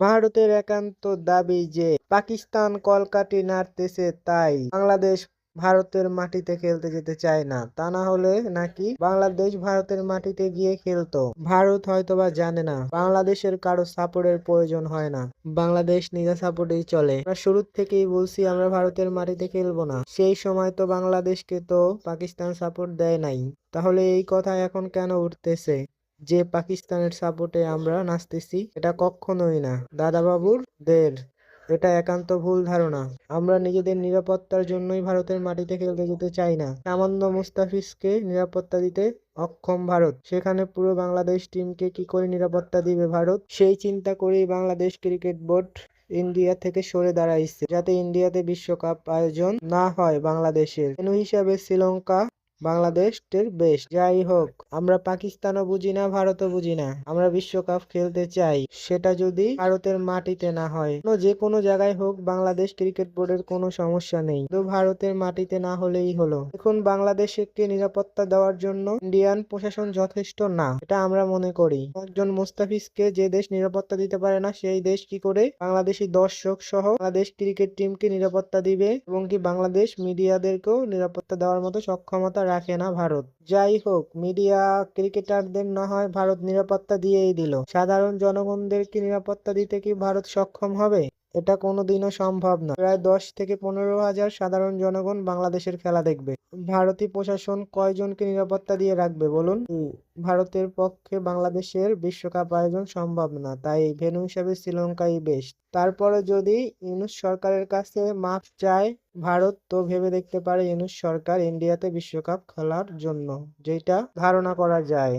ভারতের একান্ত দাবি যে পাকিস্তান কলকাঠি নাড়তেছে, তাই বাংলাদেশ ভারতের মাটিতে খেলতে যেতে চায় না। তা না হলে নাকি বাংলাদেশ ভারতের মাটিতে গিয়ে খেলতো? ভারত হয়তোবা জানে না, বাংলাদেশের কারও সাপোর্টের প্রয়োজন হয় না। বাংলাদেশ নিজে সাপোর্টেই চলে। আমরা শুরু থেকেই বলছি, আমরা ভারতের মাটিতে খেলব না। সেই সময় তো বাংলাদেশকে তো পাকিস্তান সাপোর্ট দেয় নাই। তাহলে এই কথা এখন কেন উঠতেছে? যে পাকিস্তানের সাপোর্টে আমরা নাচতেছি, এটা কখনোই না। দাদা বাবুর দের, এটা একান্ত ভুল ধারণা। আমরা নিজেদের নিরাপত্তার জন্যই ভারতের মাটিতে খেলতে যেতে চাই না। সামান্য মুস্তাফিজকে নিরাপত্তা দিতে অক্ষম ভারত। সেখানে পুরো বাংলাদেশ টিমকে কি করে নিরাপত্তা দিবে ভারত? সেই চিন্তা করেই বাংলাদেশ ক্রিকেট বোর্ড ইন্ডিয়া থেকে সরে দাঁড়াইছে, যাতে ইন্ডিয়াতে বিশ্বকাপ আয়োজন না হয় বাংলাদেশের। হিসাবে শ্রীলঙ্কা বাংলাদেশের বেশ। যাই হোক, আমরা পাকিস্তানও বুঝি না, ভারতও বুঝি না। আমরা বিশ্বকাপ খেলতে চাই। সেটা যদি ভারতের মাটিতে না হয়। যে কোনো জায়গায় হোক, বাংলাদেশ ক্রিকেট বোর্ডের কোনো সমস্যা নেই। তো ভারতের মাটিতে না হলেই হলো। এখন বাংলাদেশকে নিরাপত্তা দেওয়ার জন্য ইন্ডিয়ান প্রশাসন যথেষ্ট না। এটা আমরা মনে করি। একজন মুস্তাফিজকে যে দেশ নিরাপত্তা দিতে পারে না, সেই দেশ কি করে? বাংলাদেশি দর্শক সহ বাংলাদেশ ক্রিকেট টিমকে নিরাপত্তা দিবে এবং কি বাংলাদেশ মিডিয়াদেরকেও নিরাপত্তা দেওয়ার মতো সক্ষমতা রাখে না ভারত। যাই হোক, মিডিয়া ক্রিকেটারদের না হয় ভারত নিরাপত্তা দিয়েই দিল। সাধারণ জনগণদেরকে নিরাপত্তা দিতে কি ভারত সক্ষম হবে? এটা কোনোদিনও সম্ভব না। প্রায় দশ থেকে পনেরো হাজার সাধারণ জনগণ বাংলাদেশের খেলা দেখবে। ভারতীয় প্রশাসন কয়জনকে নিরাপত্তা দিয়ে রাখবে বলুন? ভারতের পক্ষে বাংলাদেশের বিশ্বকাপ আয়োজন সম্ভব না, তাই ভেন্যু হিসাবে শ্রীলঙ্কাই বেস্ট তারপরে যদি ইউনুস সরকারের কাছে মাপ চায় ভারত, তো ভেবে দেখতে পারে ইউনুস সরকার ইন্ডিয়াতে বিশ্বকাপ খেলার জন্য, যেটা ধারণা করা যায়।